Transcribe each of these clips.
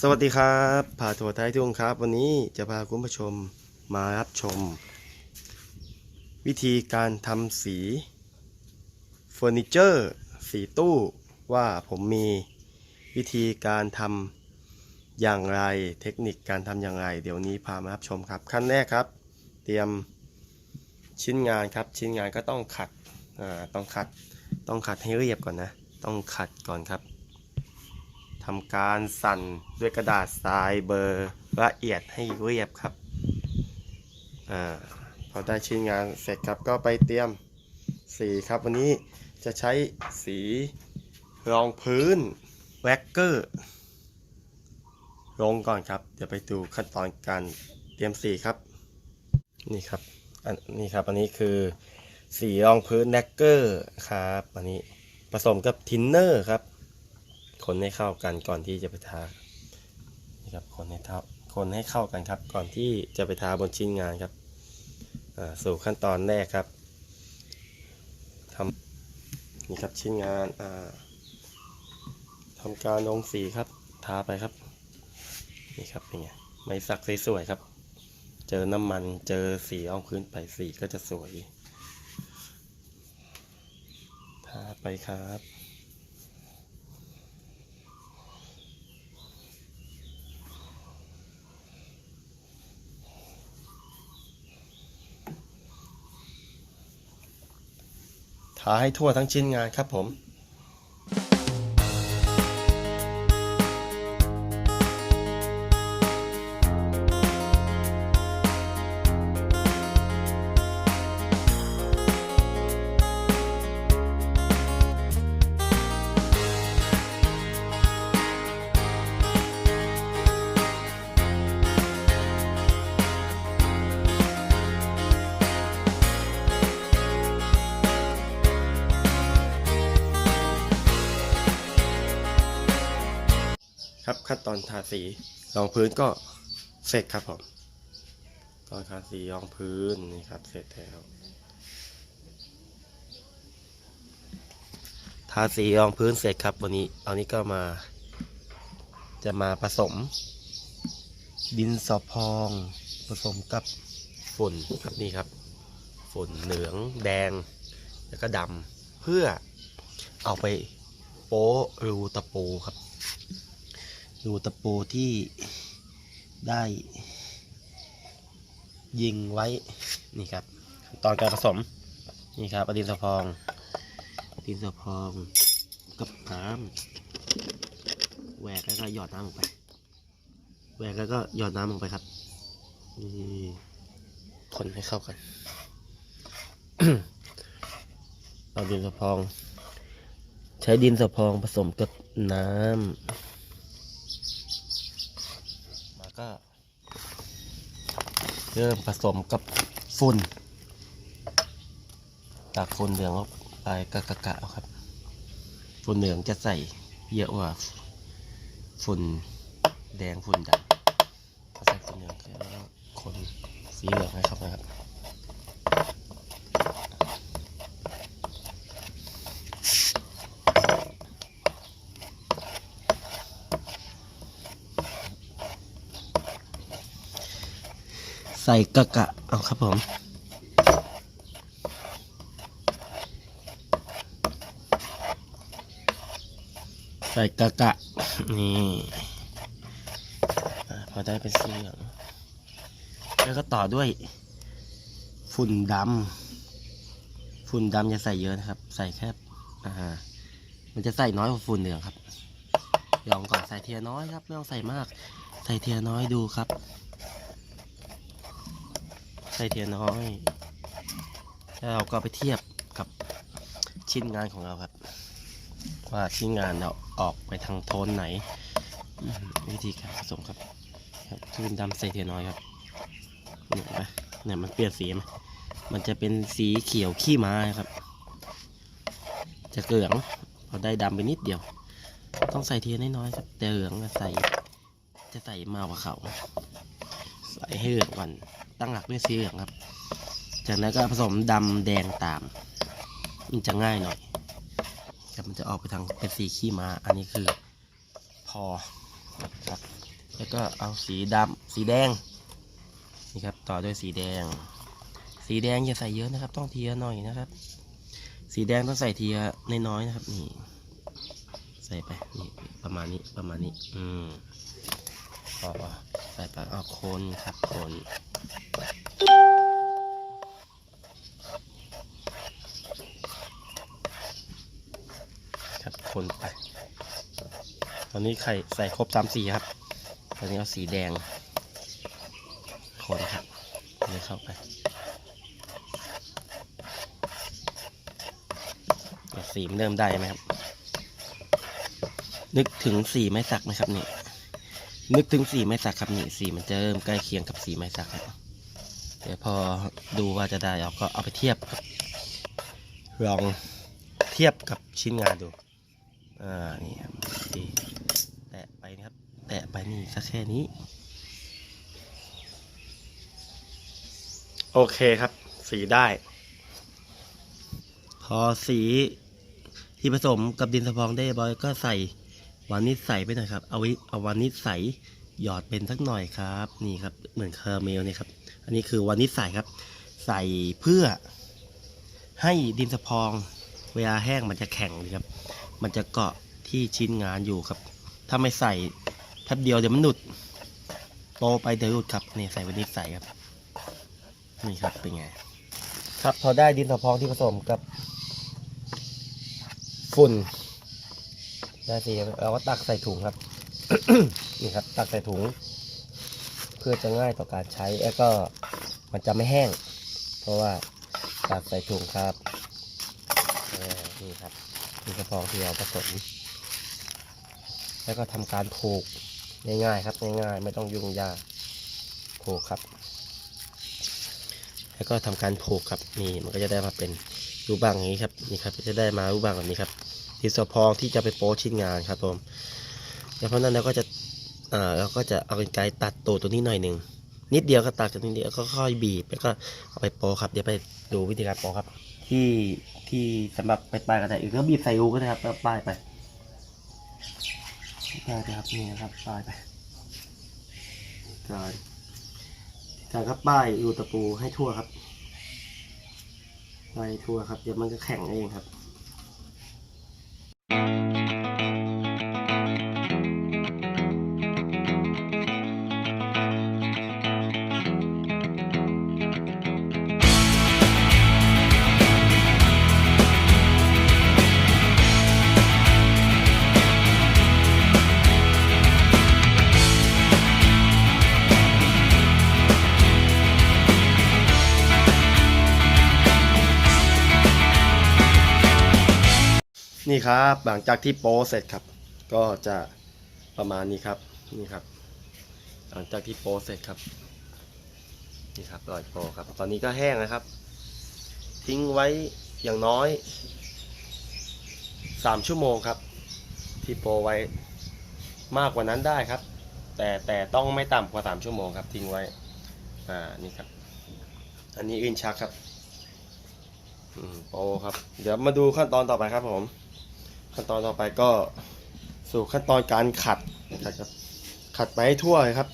สวัสดีครับพาทัวไทยทุ่งครับ วันนี้จะพาคุณผู้ชมมารับชม วิธีการทำสีเฟอร์นิเจอร์สีตู้ว่าผมมีวิธีการทำอย่างไรเทคนิคการทำอย่างไร เดี๋ยวนี้พามารับชมครับ ขั้นแรกครับ เตรียมชิ้นงานครับชิ้นงานก็ต้องขัดต้องขัดต้องขัดให้เรียบก่อนนะ ต้องขัดก่อนครับ ทำการสั่นด้วยกระดาษทรายเบอร์ละเอียดให้เรียบครับอาพอได้ชิ้นงานเสร็จครับก็ไปเตรียมสีครับ วันนี้จะใช้สีรองพื้นแว็กเกอร์ลงก่อนครับ เดี๋ยวไปดูขั้นตอนการเตรียมสีครับ นี่ครับอันนี้ครับ อันนี้คือสีรองพื้นแว็กเกอร์ครับ อันนี้ผสมกับทินเนอร์ครับ คนให้เข้ากันก่อนที่จะไปทานี่ครับคนให้เท่าคนให้เข้ากันครับ ก่อนที่จะไปทาบนชิ้นงานครับสู่ขั้นตอนแรกครับทำนี่ครับชิ้นงานาทำการลงสีครับทาไปครับนี่ครับเป็นไงไม่สักสวยๆครับ เจอน้ำมันเจอสีเอาพื้นไปสีก็จะสวยทาไปครับ ทาให้ทั่วทั้งชิ้นงานครับผม ครับขั้นตอนทาสีรองพื้นก็เสร็จครับผมตอนทาสีรองพื้นนี่ครับเสร็จแล้วทาสีรองพื้นเสร็จครับวันนี้ตอนนี้ก็มา จะมาผสม ดินสอพอง ผสมกับฝุ่นครับนี่ครับ ฝุ่นเหลืองแดง แล้วก็ดำเพื่อเอาไปโป๊รูตะปูครับ รูตะปูที่ได้ยิงไว้นี่ครับ ตอนการผสมนี่ครับอดินสะพองดินสะพองกับน้ำแหวกแล้วก็หยอดน้ำลงไปแหวกแล้วก็หยอดน้ำลงไปครับนี่คนให้เข้ากันเอาดินสะพอง ใช้ดินสะพองผสมกับน้ำ แล้วก็ เริ่มผสมกับฝุ่นตากฝุ่นเหลืองออกไปกะกะกะครับฝุ่นเหลืองจะใส่เยอะกว่าฝุ่นแดงฝุ่นดำใส่ฝุ่นเหลืองแล้วคนสีเหลืองให้เข้าไปครับ ใส่กะกะเอาครับผม ใส่กะกะ นี่พอได้เป็นสีเหลืองแล้วก็ต่อด้วย ฝุ่นดำฝุ่นดำจะใส่เยอะนะครับ ใส่แค่อ่ามันจะใส่น้อยกว่าฝุ่นเหลืองครับลองก่อนใส่เทียน้อยครับไม่ต้องใส่มาก ใส่เทียน้อยดูครับ เทียนน้อย แล้วเราก็ไปเทียบกับชิ้นงานของเราครับ ว่าชิ้นงานเราออกไปทางโทนไหน วิธีการผสมครับครับทุนดำใส่เทียนน้อยครับเนี่ยเห็นไหมเนี่ยมันเปลี่ยนสีไหมมันจะเป็นสีเขียวขี้ม้าครับ จะเหลืองพอได้ดำไปนิดเดียว ต้องใส่เทียนน้อยๆครับแต่เหลืองอะใส่จะใส่มากกว่าเขาใส่ให้เหลืองก่อน ตั้งหลักด้วยสีเหลืองครับ จากนั้นก็ผสมดำแดงตาม มันจะง่ายหน่อยแต่มันจะออกไปทางเป็นสีขี้มาอันนี้คือพอครับ แล้วก็เอาสีดำสีแดงนี่ครับต่อด้วยสีแดง สีแดงอย่าใส่เยอะนะครับ ต้องเทียหน่อยนะครับ สีแดงต้องใส่เทียน้อยๆนะครับนี่ใส่ไปนี่ประมาณนี้ประมาณนี้ อืมพอใส่ไปเอาคนครับคน ครับคนไปตอนนี้ไข่ใส่ครบสามสีครับ ตอนนี้เอาสีแดง คนครับเลยเข้าไปสีมันเริ่มได้ไหมครับ นึกถึงสีไม้สักไหมครับนี่ นึกถึงสีไม้สักครับนี่สีมันจะเริ่มใกล้เคียงกับสีไม้สักครับเดี๋ยวพอดูว่าจะได้เราก็เอาไปเทียบกับลองเทียบกับชิ้นงานดูอ่านี่ครับดีแตะไปนะครับแตะไปนี่สักแค่นี้ โอเคครับ สีได้ พอสีที่ผสมกับดินสะพองได้บอยก็ใส่ วานิชใสไปหน่อยครับ เอาไว้เอาวานิชใสหยอดเป็นสักหน่อยครับ นี่ครับเหมือนคาราเมลเนี่ยครับ อันนี้คือวานิชใสครับ ใส่เพื่อให้ดินสะพองเวลาแห้งมันจะแข็งเลยครับ มันจะเกาะที่ชิ้นงานอยู่ครับ ถ้าไม่ใส่แป๊บเดียวเดี๋ยวมันหนุดโตไปเดี๋ยวหลุดครับนี่ใส่วานิชใสครับนี่ครับเป็นไง ครับพอได้ดินสะพองที่ผสมกับฝุ่น ได้สิเราก็ตักใส่ถุงครับ นี่ครับ ตักใส่ถุง เพื่อจะง่ายต่อการใช้ แล้วก็มันจะไม่แห้ง เพราะว่าตักใส่ถุงครับนี่ครับดินสะพองที่เราผสมแล้วก็ทำการผูกง่ายๆครับง่ายๆไม่ต้องยุ่งยากผูกครับ แล้วก็ทำการผูกครับนี่มันก็จะได้มาเป็นรูปร่างอย่างนี้ครับนี่ครับจะได้มารูปร่างแบบนี้ครับ ดินสอพองที่จะไปโป๊ชิ้นงานครับผมเพราะนั้นเราก็จะอ่าเราก็จะเอาเป็นไกรตัดตัวตัวนี้หน่อยหนึ่งนิดเดียวก็ตัดจากนิดเดียวก็ค่อยบีบแล้วก็เอาไปโป๊ครับเดี๋ยวไปดูวิธีการโป๊ครับ ที่ที่สำหรับไปปลายกระดาษอื่นก็บีบใส่รูก็ได้ครับแล้วป้ายไปป้ายไปครับนี่นะครับป้ายไปการจากครับป้ายรูตะปูให้ทั่วครับป้ายทั่วครับเดี๋ยวมันก็แข็งเองครับ thank you นี่ครับหลังจากที่โป๊เสร็จครับ ก็จะประมาณนี้ครับนี่ครับ หลังจากที่โป๊เสร็จครับนี่ครับรอยโป๊ครับ ตอนนี้ก็แห้งนะครับ ทิ้งไว้อย่างน้อยสามชั่วโมงครับ ที่โปรไว้มากกว่านั้นได้ครับ แต่แต่ต้องไม่ต่ำกว่าสามชั่วโมงครับ ทิ้งไว้ อ่านี่ครับ อันนี้อินชักครับ อืมโปรครับ เดี๋ยวมาดูขั้นตอนต่อไปครับผม ขั้นตอนต่อไปก็สู่ขั้นตอนการขัดขัดครับขัดไปให้ทั่วเลยครับ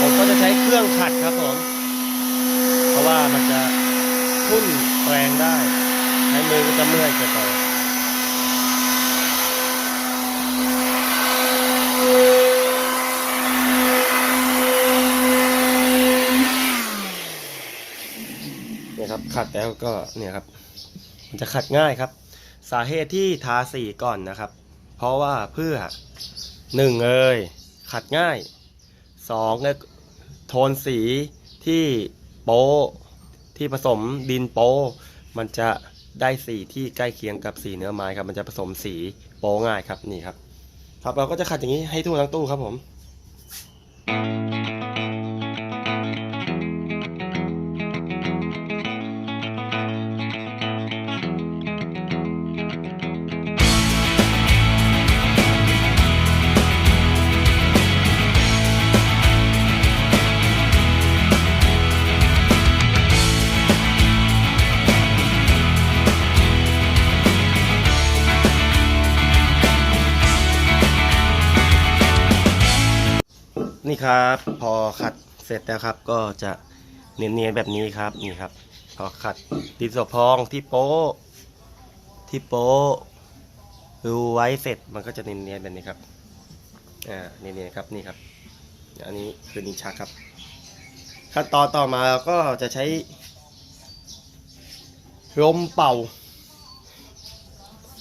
ผมก็จะใช้เครื่องขัดครับผม เพราะว่ามันจะทุ่นแรงได้ใช้มือก็จะเมื่อยเกินไปเครับ ขัดแล้วก็เนี่ยครับ มันจะขัดง่ายครับ สาเหตุที่ทาสีก่อนนะครับ เพราะว่าเพื่อหนึ่งเอยขัดง่ายสองเนี่ยโทนสีที่โป๊ที่ผสมดินโป๊มันจะได้สีที่ใกล้เคียงกับสีเนื้อไม้ครับ มันจะผสมสีโป๊ง่ายครับนี่ครับ ครับเราก็จะขัดอย่างนี้ให้ทั่วทั้งตู้ครับผมนี่ ครับ พอขัดเสร็จแล้วครับ ก็จะเนียนๆแบบนี้ครับนี่ครับ พอขัดดินสอพองที่โป๊ะที่โป๊ะรูไว้เสร็จมันก็จะเนียนๆแบบนี้ครับอ่าเนียนๆครับนี่ครับ อันนี้คือนินชักครับ ขั้นตอนต่อมาเราก็จะใช้ลมเป่า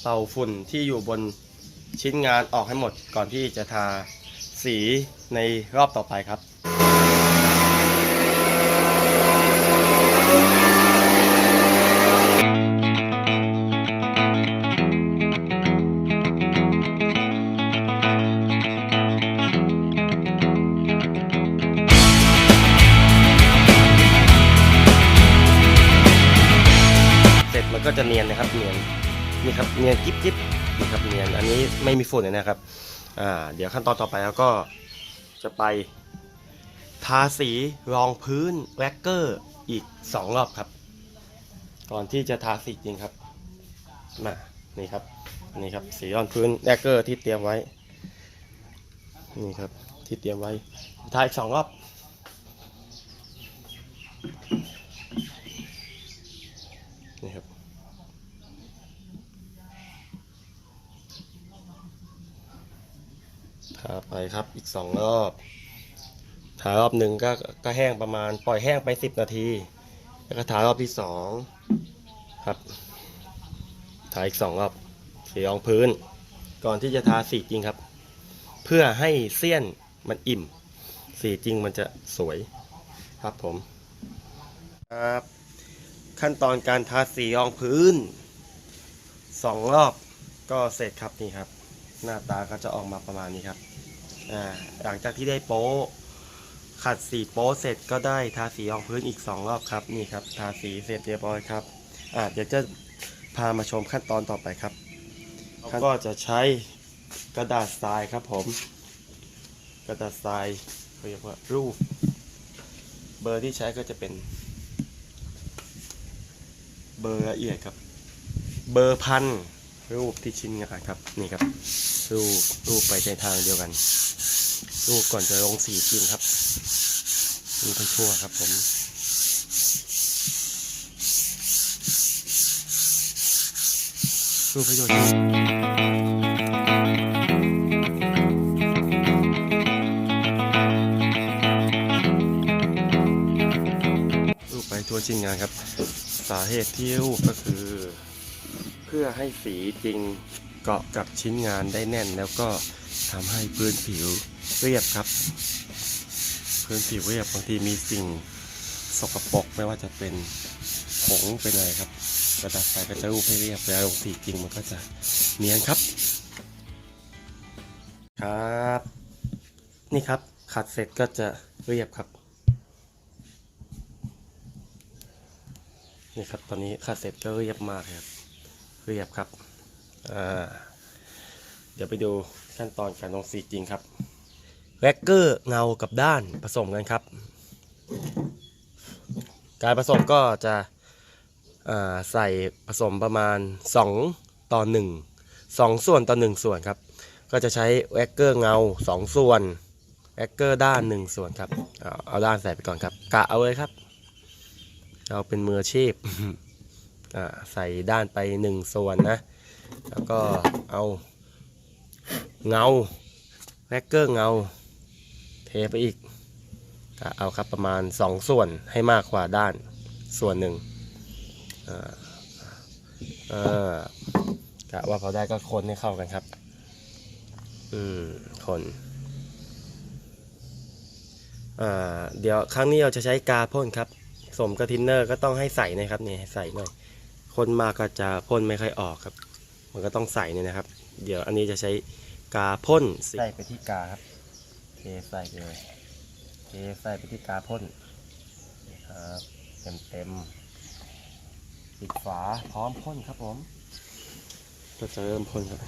เป่าฝุ่นที่อยู่บนชิ้นงานออกให้หมดก่อนที่จะทาสี ในรอบต่อไปครับเสร็จมันก็จะเนียนนะครับเนียนนี่ครับเนียนกิ๊บกิ๊บนี่ครับเนียนอันนี้ไม่มีฝุ่นเลยนะครับอ่าเดี๋ยวขั้นตอนต่อไปแล้วก็ จะไป ทาสีรองพื้นแว็กเกอร์อีกสองรอบครับ ก่อนที่จะทาสีจริงครับมานี่ครับนี่ครับสีรองพื้นแว็กเกอร์ที่เตรียมไว้ นี่ครับที่เตรียมไว้ทาอีกสองรอบ นี่ครับ ทา ไปครับอีกสองรอบทารอบหนึ่งก็ก็แห้งประมาณปล่อยแห้งไปสิบนาที แล้วก็ทารอบที่สองครับทาอีกสองรอบสีรองพื้น ก่อนที่จะทาสีจริงครับ เพื่อให้เสี้ยนมันอิ่ม สีจริงมันจะสวยครับผมครับขั้นตอนการทาสีรองพื้นสองรอบก็เสร็จครับนี่ครับ หน้าตาก็จะออกมาประมาณนี้ครับ อ่าหลังจากที่ได้โป๊ะขัดสีโป๊ะเสร็จก็ได้ทาสีรองพื้นอีกสองรอบครับนี่ครับ ทาสีเสร็จเรียบร้อยครับอ่าเดี๋ยวจะพามาชมขั้นตอนต่อไปครับก็จะใช้กระดาษทรายครับผม กระดาษทรายเขาเรียกว่ารูป เบอร์ที่ใช้ก็จะเป็น เบอร์ละเอียดครับ เบอร์พันรูปที่ชิ้นงานครับนี่ครับ รูปรูปไปในทางเดียวกัน รูปก่อนจะลงสีจริงครับรูปให้ชั่วครับผมรูปประโยชน์รูปไปทั่วชิ้นงานครับ สาเหตุที่รูปก็คือ เพื่อให้สีจริง เกาะกับชิ้นงานได้แน่น แล้วก็ทำให้พื้นผิวเรียบครับ พื้นผิวเรียบบางทีมีสิ่งสกปรกไม่ว่าจะเป็นผงเป็นอะไรครับกระดาษทรายก็จะรูปให้เรียบแล้วลงสีจริงมันก็จะเนียนครับ ครับ นี่ครับขัดเสร็จก็จะเรียบครับนี่ครับตอนนี้ขัดเสร็จก็เรียบมากครับ เรียบครับ เดี๋ยวไปดูขั้นตอนการลงสีจริงครับแร็กเกอร์เงากับด้านผสมกันครับ การผสมก็จะใส่ผสมประมาณ 2 ต่อ 1 2 ส่วนต่อ 1 ส่วนครับ ก็จะใช้แร็กเกอร์เงา 2 ส่วนแร็กเกอร์ด้าน 1 ส่วนครับเอาเอาด้านใส่ไปก่อนครับ กะเอาเลยครับ เราเป็นมืออาชีพใส่ด้านไปหนึ่งส่วนนะ แล้วก็เอาเงาแร็กเกอร์เงา เทไปอีกก็เอาครับประมาณ 2 ส่วนให้มากกว่าด้านส่วนหนึ่งกะว่าพอได้ก็คนให้เข้ากันครับ อืม คนเดี๋ยวครั้งนี้เราจะใช้กาพ่นครับ สมกับทินเนอร์ก็ต้องให้ใส่นะครับนี่ให้ใส่หน่อย คนมากก็จะพ่นไม่ค่อยออกครับ มันก็ต้องใส่เนี่ยนะครับ เดี๋ยวอันนี้จะใช้กาพ่นใส่ไปที่กาครับเทใส่ไปเลยเทใส่ไปที่กาพ่นนี่ครับเต็มเต็มๆปิดฝาพร้อมพ่นครับผมก็จะเริ่มพ่นครับ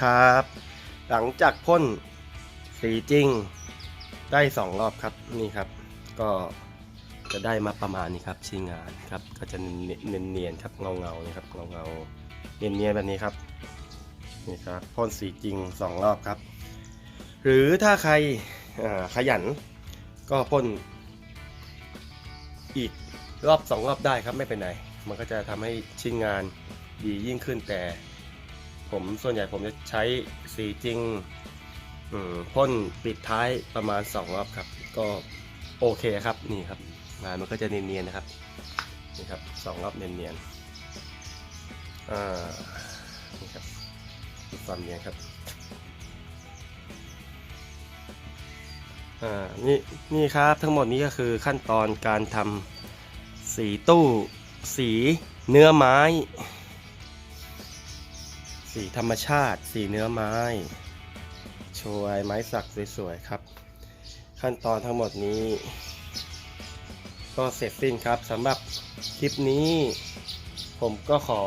ครับ หลังจากพ่นสีจริงได้สองรอบครับนี่ครับ ก็จะได้มาประมาณนี้ครับชิ้นงานครับ ก็จะเนียนๆครับเงาเงาๆนี่ครับเงาเงาๆเนียนๆแบบนี้ครับนี่ครับพ่นสีจริงสองรอบครับ หรือถ้าใครขยันก็พ่นอีกรอบสองรอบได้ครับไม่เป็นไรมันก็จะทำให้ชิ้นงานดียิ่งขึ้นแต่ ผมส่วนใหญ่ผมจะใช้สีจริงพ่นปิดท้ายประมาณ2รอบครับ ก็โอเคครับนี่ครับงานมันก็จะเนียนๆนะครับนี่ครับสองรอบเนียนๆอ่านี่ครับความเนียนครับอ่านี่นี่ครับทั้งหมดนี้ก็คือขั้นตอนการทำสีตู้สีเนื้อไม้ สีธรรมชาติ สีเนื้อไม้โชว์ลายไม้สักสวยๆครับ ขั้นตอนทั้งหมดนี้ ก็เสร็จสิ้นครับสำหรับคลิปนี้ ผมก็ขอ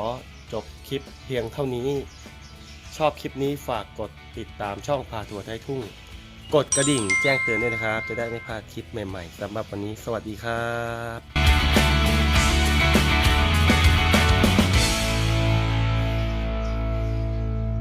จบคลิปเพียงเท่านี้ ชอบคลิปนี้ฝากกดติดตามช่องพาทัวร์ไทยทุ่ง กดกระดิ่งแจ้งเตือนด้วยนะครับ จะได้ไม่พลาดคลิปใหม่ๆสำหรับวันนี้ สวัสดีครับ